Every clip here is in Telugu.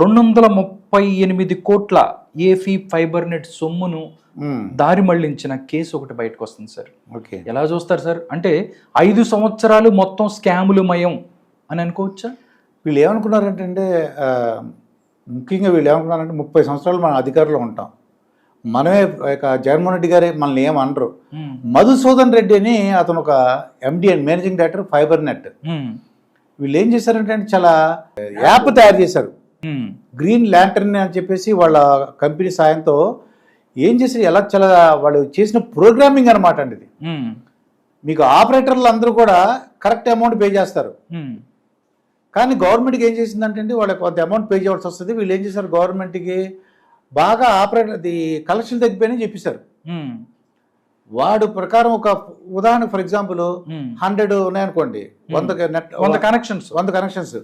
రెండు వందల ముప్పై ఎనిమిది కోట్ల ఏఫీ ఫైబర్ నెట్ సొమ్మును దారి మళ్ళించిన కేసు ఒకటి బయటకు వస్తుంది సార్. ఓకే. ఎలా చూస్తారు సార్? అంటే ఐదు సంవత్సరాలు మొత్తం స్కాములు మయం అని అనుకోవచ్చా? వీళ్ళు ఏమనుకున్నారంటే ముఖ్యంగా వీళ్ళు ఏమనుకున్నారంటే ముప్పై సంవత్సరాలు మన అధికారంలో ఉంటాం. మనమే జగన్మోహన్ రెడ్డి గారే మనల్ని ఏమనరు మధుసూదన్ రెడ్డి అని అతను ఒక MD and managing director fiber net వీళ్ళు ఏం చేశారంటే అంటే చాలా యాప్ తయారు చేశారు. గ్రీన్ ల్యాంటర్న్ అని చెప్పేసి వాళ్ళ కంపెనీ సాయంతో ఏం చేశారు? ఎలా చాలా వాళ్ళు చేసిన ప్రోగ్రామింగ్ అనమాట అండి ఇది. మీకు ఆపరేటర్లు అందరూ కూడా కరెక్ట్ అమౌంట్ పే చేస్తారు. కానీ గవర్నమెంట్కి ఏం చేసిందంటే వాళ్ళకి కొంత అమౌంట్ పే చేయాల్సి వస్తుంది. వీళ్ళు ఏం చేశారు? గవర్నమెంట్కి బాగా ఆపరేటర్ కలెక్షన్ తగ్గిపోయినాయి చెప్పేశారు. వాడు ప్రకారం ఒక ఉదాహరణ ఫర్ ఎగ్జాంపుల్. హండ్రెడ్ ఉన్నాయనుకోండి వంద నెట్ వంద కనెక్షన్స్ వంద కనెక్షన్స్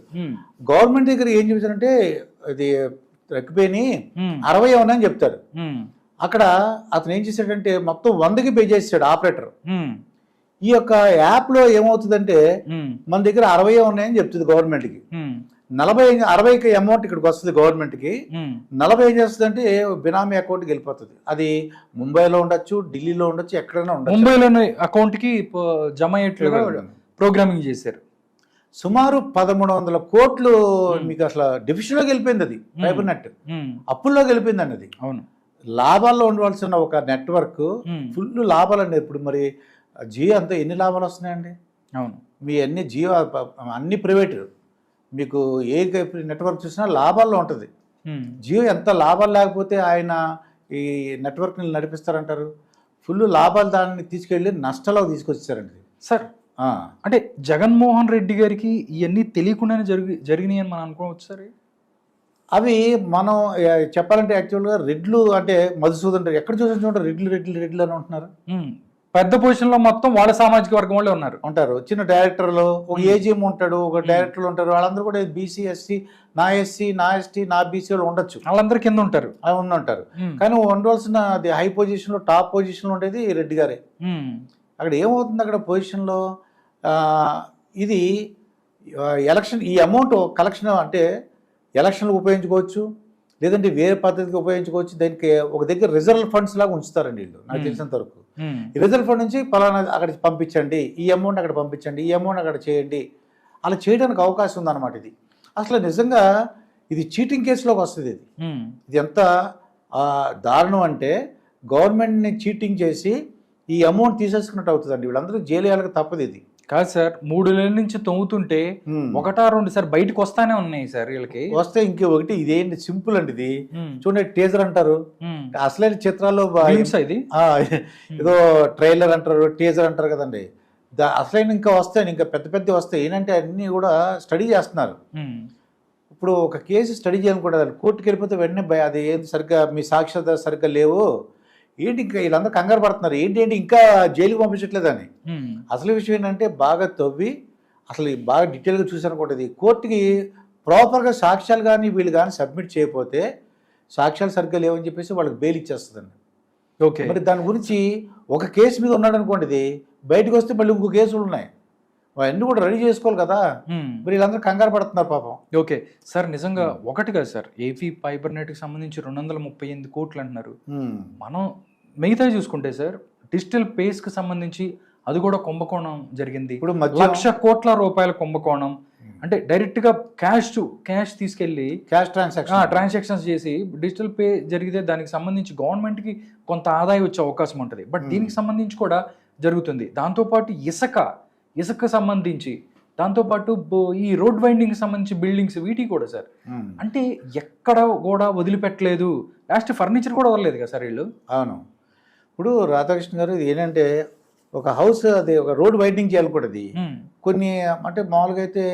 గవర్నమెంట్ దగ్గర ఏం చెప్తారంటే ఇది తగ్గిపోయినాయి అరవై ఉన్నాయని చెప్తారు. అక్కడ అతను ఏం చేశాడంటే మొత్తం వందకి పే చేసాడు ఆపరేటర్. ఈ యొక్క యాప్లో ఏమవుతుందంటే మన దగ్గర అరవై ఉన్నాయని చెప్తుంది గవర్నమెంట్కి. నలభై అరవైకి అమౌంట్ ఇక్కడికి వస్తుంది గవర్నమెంట్కి. నలభై ఏం చేస్తుందంటే బినామీ అకౌంట్కి వెళ్ళిపోతుంది. అది ముంబైలో ఉండొచ్చు ఢిల్లీలో ఉండొచ్చు ఎక్కడైనా ఉండొచ్చు. ముంబైలోని అకౌంట్కి ప- జమ అయ్యేట్లుగా ప్రోగ్రామింగ్ చేశారు. సుమారు పదమూడు వందల కోట్లు మీకు అసలు డివిజన్లోకి వెళ్ళిపోయింది అది ఫైబర్ నెట్ అప్పుల్లోకి వెళ్ళిపోయిందండి అది. అవును. లాభాల్లో ఉండవలసిన ఒక నెట్వర్క్ ఫుల్ లాభాలండి ఇప్పుడు మరి జియో అంతా ఎన్ని లాభాలు వస్తున్నాయండి? అవును. మీ అన్ని జియో అన్ని ప్రైవేట్. మీకు ఏ నెట్వర్క్ చూసినా లాభాల్లో ఉంటుంది. జియో ఎంత లాభాలు లేకపోతే ఆయన ఈ నెట్వర్క్ని నడిపిస్తారంటారు? ఫుల్ లాభాలు దాన్ని తీసుకెళ్ళి నష్టాలకు తీసుకొచ్చారండి సార్ అంటే జగన్మోహన్ రెడ్డి గారికి ఇవన్నీ తెలియకుండానే జరిగి జరిగినాయి అని మనం అనుకోవచ్చు సార్? అవి మనం చెప్పాలంటే యాక్చువల్గా రెడ్లు అంటే మధుసూదన్ రెడ్డి ఎక్కడ చూసిన చూడండి రెడ్లు రెడ్లు రెడ్లు అని ఉంటున్నారు. పెద్ద పొజిషన్లో మొత్తం వాళ్ళ సామాజిక వర్గం వాళ్ళే ఉన్నారు. ఉంటారు. చిన్న డైరెక్టర్లు ఒక. ఏజీఎం ఉంటాడు ఒక డైరెక్టర్లు ఉంటారు. వాళ్ళందరూ కూడా బీసీ ఎస్సీ నా ఎస్సీ నా ఎస్టీ నా బీసీ వాళ్ళు ఉండొచ్చు. వాళ్ళందరూ కింద ఉంటారు. ఉంటారు. కానీ ఉండవలసిన అది హై పొజిషన్లో టాప్ పొజిషన్లో ఉండేది రెడ్డి గారే. అక్కడ ఏమవుతుంది అక్కడ పొజిషన్లో ఆ, ఇది ఎలక్షన్ ఈ అమౌంట్ కలెక్షన్ అంటే ఎలక్షన్లకు ఉపయోగించుకోవచ్చు. లేదంటే వేరే పద్ధతికి ఉపయోగించుకోవచ్చు. దానికి ఒక దగ్గర రిజర్వ్ ఫండ్స్ లాగా ఉంచుతారండి వీళ్ళు నాకు. తెలిసినంత వరకు. రిజర్వ్ ఫండ్ నుంచి పలానా అక్కడ పంపించండి ఈ అమౌంట్ అక్కడ పంపించండి ఈ అమౌంట్ అక్కడ చేయండి. అలా చేయడానికి అవకాశం ఉందన్నమాట ఇది. అసలు నిజంగా ఇది చీటింగ్ కేసులోకి వస్తుంది ఇది. ఇది ఎంత దారుణం అంటే గవర్నమెంట్ని చీటింగ్ చేసి ఈ అమౌంట్ తీసేసుకున్నట్టు అవుతుందండి. వీళ్ళందరూ జైలు వేయాలకు తప్పదు ఇది. కాదు సార్ మూడు నెలల నుంచి తొంగుతుంటే. ఒకటా రెండు సార్ బయటకు వస్తానే ఉన్నాయి సార్ వీళ్ళకి. వస్తే ఇంకే ఒకటి ఇదేంటి సింపుల్ అండి ఇది. చూడండి టీజర్ అంటారు. అసలైన చిత్రాల్లో ఇది? ఏదో ట్రైలర్ అంటారు టీజర్ అంటారు కదండి. దా అసలైన ఇంకా వస్తాయి ఇంకా పెద్ద పెద్ద వస్తాయి ఏంటంటే అన్నీ కూడా స్టడీ చేస్తున్నారు. ఇప్పుడు ఒక కేసు స్టడీ చేయాలనుకుంటారు కోర్టుకి వెళ్ళిపోతే వెంటనే అది ఏంటి సరిగ్గా మీ సాక్ష్యాధారాలు సరిగ్గా లేవు. ఏంటి ఇంకా వీళ్ళందరూ కంగారు పడుతున్నారు? ఏంటి ఏంటి ఇంకా జైలుకి పంపించట్లేదని అసలు విషయం ఏంటంటే బాగా తవ్వి అసలు బాగా డీటెయిల్గా చూసానుకుంటుంది కోర్టుకి ప్రాపర్గా సాక్ష్యాలు కానీ వీళ్ళు కానీ సబ్మిట్ చేయకపోతే సాక్ష్యాలు సరిగ్గా లేవని చెప్పేసి వాళ్ళకి బెయిల్ ఇచ్చేస్తుందండి. ఓకే. మరి దాని గురించి ఒక కేసు మీద ఉన్నాడు అనుకోండి ఇది బయటకు వస్తే మళ్ళీ ఇంకో కేసులు ఉన్నాయి. అవన్నీ కూడా రెడీ చేసుకోవాలి కదా. మరి వీళ్ళందరూ కంగారు పడుతున్నారు పాపం. ఓకే. సార్ నిజంగా ఒకటి కాదు సార్ ఏపీ ఫైబర్ నెట్కి సంబంధించి రెండు వందల ముప్పై ఎనిమిది కోట్లు అంటున్నారు. మనం మిగతా చూసుకుంటే సార్ డిజిటల్ పేస్కి సంబంధించి అది కూడా కుంభకోణం జరిగింది. ఇప్పుడు లక్ష కోట్ల రూపాయల కుంభకోణం. అంటే డైరెక్ట్గా క్యాష్ క్యాష్ తీసుకెళ్ళి క్యాష్ ట్రాన్సాక్షన్ ట్రాన్సాక్షన్స్ చేసి డిజిటల్ పే జరిగితే దానికి సంబంధించి గవర్నమెంట్కి కొంత ఆదాయం వచ్చే అవకాశం ఉంటుంది. బట్. దీనికి సంబంధించి కూడా జరుగుతుంది. దాంతోపాటు ఇసుక ఇసుక సంబంధించి దాంతోపాటు ఈ రోడ్ వైండింగ్ సంబంధించి బిల్డింగ్స్ వీటి కూడా సార్. అంటే ఎక్కడ కూడా వదిలిపెట్టలేదు. లాస్ట్ ఫర్నిచర్ కూడా వదలలేదు కదా సార్ వీళ్ళు? అవును. ఇప్పుడు రాధాకృష్ణ గారు ఇది ఏంటంటే ఒక హౌస్ అది ఒక రోడ్ వైండింగ్ చేయాలి కూడా అది. కొన్ని అంటే మామూలుగా అయితే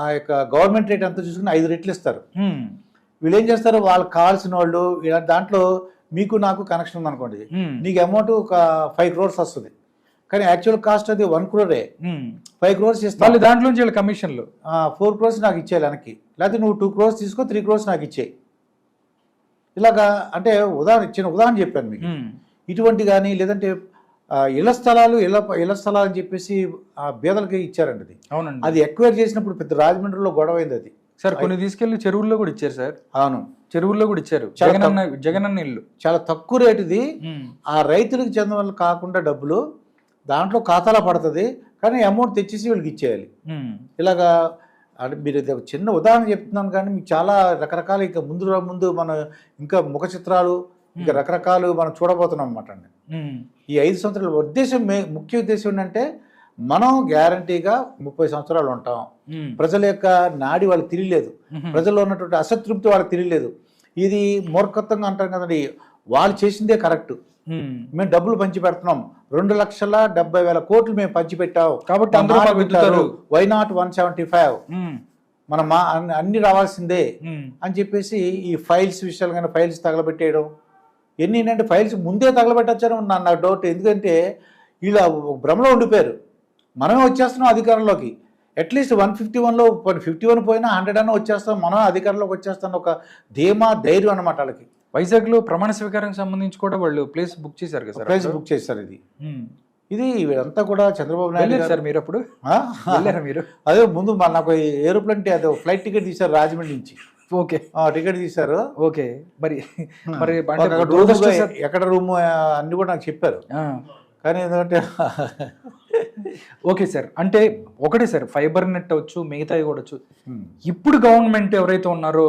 ఆ యొక్క గవర్నమెంట్ రేట్ అంతా చూసుకుని ఐదు రెట్లు ఇస్తారు. వీళ్ళు ఏం చేస్తారు? వాళ్ళకి కావాల్సిన వాళ్ళు దాంట్లో మీకు నాకు కనెక్షన్ ఉందనుకోండి. Hmm. నీకు అమౌంట్ ఒక ఫైవ్ క్రోర్స్ వస్తుంది. కానీ యాక్చువల్ కాస్ట్ అది వన్ క్రోరే. ఫైవ్ క్రోర్స్ ఇస్తాను దాంట్లోంచి వీళ్ళ కమిషన్లు ఫోర్ క్రోర్స్ నాకు ఇచ్చేయాలి వెనక్కి. లేకపోతే నువ్వు టూ క్రోర్స్ తీసుకో త్రీ క్రోర్స్ నాకు ఇచ్చేయి ఇలాగా అంటే ఉదాహరణ ఇచ్చిన ఉదాహరణ చెప్పాను మీకు. ఇటువంటి కానీ లేదంటే ఇళ్ళ స్థలాలు ఇళ్ళ ఇళ్ళ స్థలాలు అని చెప్పేసి ఆ బేదలకి ఇచ్చారండి అది. అవునండి. అది ఎక్వైర్ చేసినప్పుడు పెద్ద రాజమండ్రిలో గొడవ అయింది అది. సార్ కొన్ని తీసుకెళ్ళి చెరువుల్లో కూడా ఇచ్చారు సార్. అవును. చెరువుల్లో కూడా ఇచ్చారు. జగనన్న జగనన్న ఇల్లు. చాలా తక్కువ రేటుది. ఆ రైతులకు చెందిన వాళ్ళు కాకుండా డబ్బులు దాంట్లో ఖాతాలో పడుతుంది. కానీ అమౌంట్ తెచ్చేసి వీళ్ళకి ఇచ్చేయాలి. ఇలాగా అంటే మీరు చిన్న ఉదాహరణ చెప్తున్నాను కానీ మీకు చాలా రకరకాల ఇంకా ముందు ముందు మన ఇంకా ముఖ చిత్రాలు ఇంకా రకరకాలు మనం చూడబోతున్నాం అన్నమాట అండి. ఈ ఐదు సంవత్సరాల ఉద్దేశం ముఖ్య ఉద్దేశం ఏంటంటే మనం గ్యారంటీగా ముప్పై సంవత్సరాలు ఉంటాం. ప్రజల యొక్క నాడి వాళ్ళకి తెలియలేదు. ఉమ్, ప్రజల్లో ఉన్నటువంటి అసంతృప్తి వాళ్ళకి తెలియలేదు. ఇది మూర్ఖత్వంగా అంటాం కదండి. వాళ్ళు చేసిందే కరెక్ట్. మేము డబ్బులు పంచి పెడుతున్నాం రెండు లక్షల డెబ్బై వేల కోట్లు మేము పంచి పెట్టాం కాబట్టి అందరూ. Why not one seventy five మన మా అన్ని- రావాల్సిందే అని చెప్పేసి ఈ ఫైల్స్ విషయాలు కానీ ఫైల్స్ తగలబెట్టేయడం ఎన్ని ఏంటంటే ఫైల్స్ ముందే తగలబెట్టచ్చారు. నా నా డౌట్ ఎందుకంటే వీళ్ళు భ్రమలో ఉండిపోయారు. మనమే వచ్చేస్తున్నాం అధికారంలోకి. అట్లీస్ట్ వన్ ఫిఫ్టీ వన్లో ఫిఫ్టీ వన్ పోయినా హండ్రెడ్ అన్న వచ్చేస్తాం. మనం అధికారంలోకి వచ్చేస్తాం ఒక ధీమా ధైర్యం అనమాట వాళ్ళకి. వైజాగ్లో ప్రమాణ స్వీకారానికి సంబంధించి కూడా వాళ్ళు ప్లేస్ బుక్ చేశారు కదా ప్రైజ్ బుక్ చేస్తారు ఇది. ఇది వీళ్ళంతా కూడా చంద్రబాబు నాయుడు సార్ మీరు అప్పుడు? మీరు? అదే ముందు మా నాకు ఏరోప్లేన్ అదే ఫ్లైట్ టికెట్ తీశారు రాజమండ్రి నుంచి. ఓకే. ఆ, టికెట్ తీశారు. ఓకే. మరి మరి ఎక్కడ రూమ్ అన్ని కూడా నాకు చెప్పారు. కానీ ఏంటంటే ఓకే సార్. అంటే ఒకటే సార్ ఫైబర్ నెట్ అవచ్చు మిగతావి కూడా వచ్చు ఇప్పుడు గవర్నమెంట్ ఎవరైతే ఉన్నారో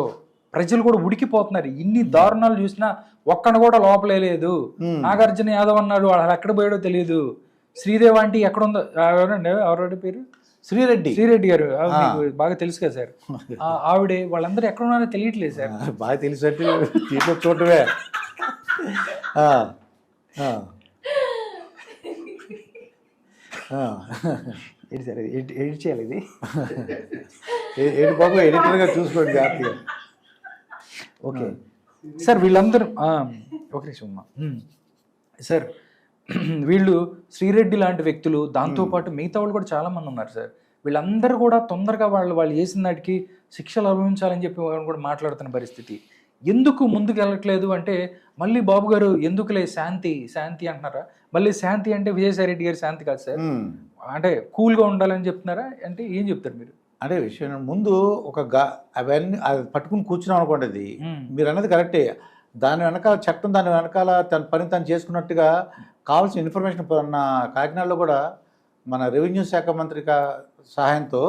ప్రజలు కూడా ఉడికిపోతున్నారు. ఇన్ని దారుణాలు చూసినా ఒక్కన కూడా లోపలే లేదు. నాగార్జున యాదవ్ అన్నాడు వాళ్ళు ఎక్కడ పోయాడో తెలియదు శ్రీదేవి ఆంటీ ఎక్కడ ఉందో ఎవరండి ఎవరి పేరు? శ్రీరెడ్డి. శ్రీరెడ్డి గారు. మీకు బాగా తెలుసు కదా సార్. ఆ, ఆవిడే వాళ్ళందరూ ఎక్కడ ఉన్నారో తెలియట్లేదు సార్. బాగా చూడటమే. ఆ, ఆ. ఆ. ఏంటి సార్ ఎడిట్ చేయాలి ఇది? ఏ- ఏంటి బాబు ఎడిటర్గా చూసుకోండి జాగ్రత్తగా. ఓకే. సార్ వీళ్ళందరూ ఆ, ఒక నిమిషం. సార్ వీళ్ళు శ్రీరెడ్డి లాంటి వ్యక్తులు దాంతోపాటు మిగతా వాళ్ళు కూడా చాలా మంది ఉన్నారు సార్. వీళ్ళందరూ కూడా తొందరగా వాళ్ళు వాళ్ళు చేసిన నాటికి శిక్షలు అనుభవించాలని చెప్పి కూడా మాట్లాడుతున్న పరిస్థితి. ఎందుకు ముందుకు వెళ్ళట్లేదు అంటే మళ్ళీ బాబు గారు ఎందుకులే శాంతి శాంతి అంటున్నారా? మళ్ళీ శాంతి అంటే విజయసాయి రెడ్డి గారి శాంతి కాదు సార్. అంటే కూల్గా ఉండాలని చెప్తున్నారా? అంటే ఏం చెప్తారు మీరు? అంటే విషయం. ముందు ఒక గా అవన్నీ అది పట్టుకుని కూర్చున్నాం అనుకోండి అది. మీరు అన్నది కరెక్టే. దాని వెనకాల చట్టం దాని వెనకాల తన పని తను చేసుకున్నట్టుగా కావాల్సిన ఇన్ఫర్మేషన్ మన కాకినాడలో కూడా మన రెవెన్యూ శాఖ మంత్రి సహాయంతో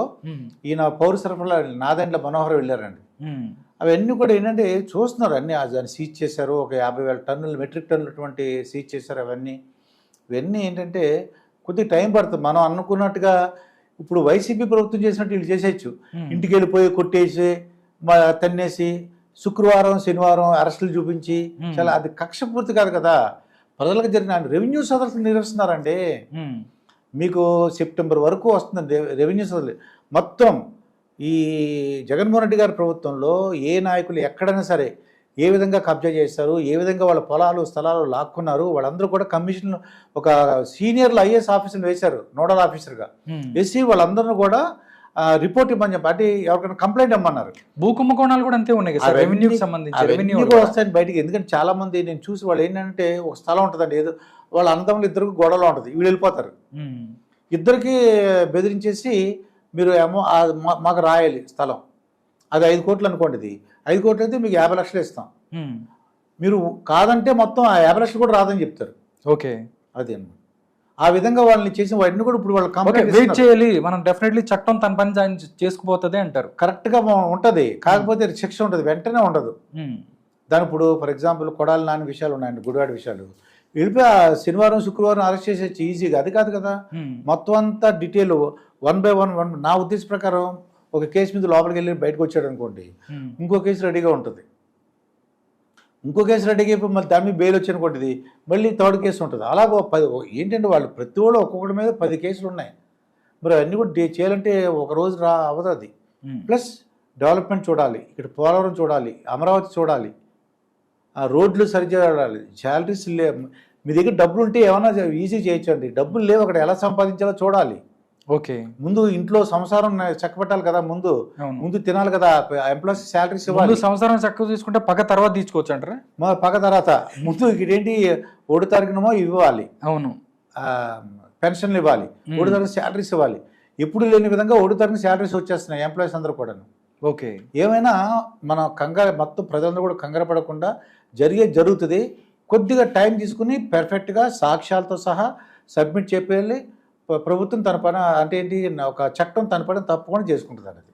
ఈయన పౌర సరఫరా నాదెండ్ల మనోహర్ వెళ్ళారండి. అవన్నీ కూడా ఏంటంటే చూస్తున్నారు అన్నీ. దాన్ని సీజ్ చేశారు. ఒక యాభై వేల టన్నులు మెట్రిక్ టన్నులు అటువంటి సీజ్ చేశారు అవన్నీ. ఇవన్నీ ఏంటంటే కొద్దిగా టైం పడుతుంది. మనం అనుకున్నట్టుగా ఇప్పుడు వైసీపీ ప్రభుత్వం చేసినట్టు వీళ్ళు చేసేయచ్చు. ఇంటికి వెళ్ళిపోయి కొట్టేసి తన్నేసి శుక్రవారం శనివారం అరెస్టులు చూపించి. చాలా అది కక్ష పూర్తి కాదు కదా. ప్రజలకు జరిగిన రెవెన్యూ సదస్సులు నిర్వహిస్తున్నారండి. మీకు సెప్టెంబర్ వరకు వస్తుంది రెవెన్యూ సదస్సులు. మొత్తం ఈ జగన్మోహన్ రెడ్డి గారి ప్రభుత్వంలో ఏ నాయకులు ఎక్కడైనా సరే ఏ విధంగా కబ్జా చేస్తారు ఏ విధంగా వాళ్ళ పొలాలు స్థలాలు లాక్కున్నారు వాళ్ళందరూ కూడా కమిషన్ ఒక సీనియర్లు ఐఏఎస్ ఆఫీసర్లు వేశారు నోడల్ ఆఫీసర్గా. వేసి వాళ్ళందరినీ కూడా రిపోర్ట్ ఇవ్వమని చెప్పి అంటే ఎవరికైనా కంప్లైంట్ ఇవ్వమన్నారు. భూ కుంభకోణాలు కూడా అంతే ఉన్నాయి కదా సార్ రెవెన్యూకి సంబంధించి రెవెన్యూ కూడా వస్తాయని బయటికి ఎందుకంటే చాలా మంది నేను చూసి వాళ్ళు ఏంటంటే ఒక స్థలం ఉంటుందండి ఏదో వాళ్ళ అన్నదమ్ములు ఇద్దరికి గొడవలో ఉంటుంది వీళ్ళు వెళ్ళిపోతారు. ఇద్దరికి బెదిరించేసి మీరు ఏమో మాకు రాయాలి స్థలం. అది ఐదు కోట్లు అనుకోండి ఇది. ఐదు కోట్లు అయితే మీకు యాభై లక్షలు ఇస్తాం. మీరు కాదంటే మొత్తం ఆ యాభై లక్షలు కూడా రాదని చెప్తారు. ఓకే. అది అన్నమాట. ఆ విధంగా వాళ్ళని చేసిన వాటిని కూడా ఇప్పుడు వాళ్ళు వెయిట్ చేయాలి. మనం డెఫినెట్లీ చట్టం తన పని చేసుకుపోతుంది అంటారు. కరెక్ట్గా ఉంటుంది. కాకపోతే శిక్ష ఉంటుంది. వెంటనే ఉండదు. ఉమ్, దాని ఇప్పుడు ఫర్ ఎగ్జాంపుల్ కొడాలి నాని విషయాలు ఉన్నాయండి గుడివాడ విషయాలు. వెళ్ళిపోయి ఆ శనివారం శుక్రవారం అరెస్ట్ చేసేసి ఈజీగా అది కాదు కదా. ఉమ్, మొత్తం అంతా detail one by one one నా ఉద్దేశ ప్రకారం ఒక కేసు మీద లోపలికి వెళ్ళి బయటకు వచ్చాడు అనుకోండి. ఇంకో కేసు రెడీగా ఉంటుంది. ఇంకో కేసు రెడీగా అయిపోయి మళ్ళీ దాని మీద బెయిల్ వచ్చి అనుకోండి ఇది మళ్ళీ థర్డ్ కేసు ఉంటుంది. అలాగ ఓ పది ఏంటంటే వాళ్ళు ప్రతి వాళ్ళు ఒక్కొక్కటి మీద పది కేసులు ఉన్నాయి. మరి అవన్నీ కూడా చేయాలంటే ఒక రోజు రా అవ్వదు అది. ప్లస్ డెవలప్మెంట్ చూడాలి ఇక్కడ పోలవరం చూడాలి అమరావతి చూడాలి ఆ రోడ్లు సరిచేయాలి శాలరీస్ లే మీ దగ్గర డబ్బులు ఉంటే ఏమైనా ఈజీ చేయొచ్చు అండి డబ్బులు లేవు అక్కడ ఎలా సంపాదించాలో చూడాలి. ఓకే. ముందు ఇంట్లో సంసారం చక్కబెట్టాలి కదా ముందు. ముందు తినాలి కదా ఎంప్లాయీస్ శాలరీస్ ఇవ్వాలి. సంవత్సరం చక్కగా తీసుకుంటే పక్క తర్వాత తీసుకోవచ్చు అంటారా? మా పక్క తర్వాత. ముందు ఇదేంటి ఒకటి తారీఖునమో ఇవ్వాలి. అవును. పెన్షన్లు ఇవ్వాలి. ఒకటి తారీఖు శాలరీస్ ఇవ్వాలి. ఎప్పుడు లేని విధంగా ఒకటి తారీఖు శాలరీస్ వచ్చేస్తున్నాయి ఎంప్లాయీస్ అందరూ కూడా ఓకే. ఏమైనా మన కంగారు మొత్తం ప్రజలందరూ కూడా కంగారు పడకుండా జరిగే జరుగుతుంది. కొద్దిగా టైం తీసుకుని పెర్ఫెక్ట్గా సాక్ష్యాలతో సహా సబ్మిట్ చెప్పేయాలి ప్ర- ప్రభుత్వం తన పని అంటే ఏంటి ఒక చట్టం తన పని తప్పకుండా చేసుకుంటుంది అన్నది